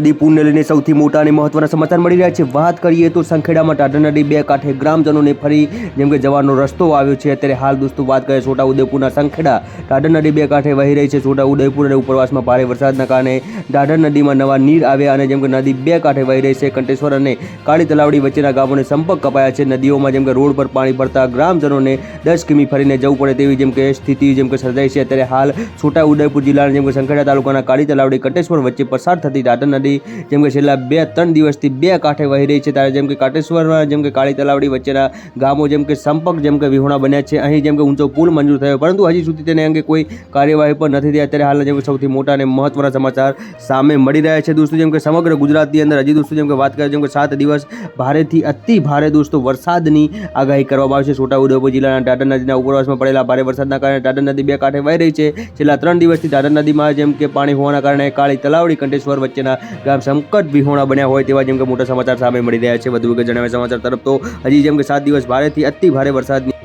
નદી પૂરને લઈને સૌથી મોટા અને મહત્વના સમાચાર મળી રહ્યા છે. વાત કરીએ તો સંખેડામાં ટાટા નદી બે કાંઠે ગ્રામજનોને ફરી, જેમ કે જવાનો રસ્તો આવ્યો છે. અત્યારે હાલ દોસ્તો વાત કરીએ છોટાઉદેપુરના સંખેડા. ટાટા નદી બે કાંઠે વહી રહી છે. છોટા ઉદેપુર અને ઉપરવાસમાં ભારે વરસાદના કારણે ટાઢર નદીમાં નવા નીર આવ્યા અને જેમ કે નદી બે કાંઠે વહી રહી છે કંટેશ્વર અને કાળી તલાવડી વચ્ચેના ગામોને સંપર્ક કપાયા છે. નદીઓમાં જેમ કે રોડ પર પાણી ભરતા ગ્રામજનોને દસ કિમી ફરીને જવું પડે તેવી જેમ કે સ્થિતિ જેમ કે સર્જાઈ છે. અત્યારે હાલ છોટાઉદેપુર જિલ્લાના જેમ કે સંખેડા તાલુકાના કાળી તલાવડી કંટેશ્વર વચ્ચે પસાર થતી ટાઢર નદી જેમ કે છેલ્લા બે ત્રણ દિવસથી બે કાંઠે વહી રહી છે ત્યારે જેમ કે કાટેશ્વરમાં જેમ કે કાળી તલાવડી વચ્ચેના ગામો જેમ કે સંપર્ક જેમ કે વિહોણા બન્યા છે અહીં જેમ કે ઊંચો પુલ મંજૂર થયો પરંતુ હજી સુધી તેને અંગે કોઈ કાર્યવાહી પણ નથી થઈ અત્યારે હાલના જેમ કે સૌથી મોટા અને મહત્વના સમાચાર સામે મળી રહ્યા છે દોસ્તો જેમ કે સમગ્ર ગુજરાતની અંદર હજી દોસ્તો જેમ કે વાત કરીએ જેમ કે સાત દિવસ ભારેથી અતિ ભારે દોસ્તો વરસાદની આગાહી કરવામાં આવી છે છોટાઉદેપુર જિલ્લાના ટાટા નદીના ઉપરવાસમાં પડેલા ભારે વરસાદના કારણે ટાટા નદી બે કાંઠે વહી રહી છે છેલ્લા ત્રણ દિવસથી ટાટા નદીમાં જેમ કે પાણી હોવાના કારણે કાળી તલાવડી કંટેશ્વર વચ્ચેના ગામ સંકટ વિહોણા બન્યા હોય તેવા જેમ કે મોટા સમાચાર સામે મળી રહ્યા છે. વધુ વિગત જણાવ્યા સમાચાર તરફ તો હજી જેમ કે સાત દિવસ ભારેથી અતિ ભારે વરસાદની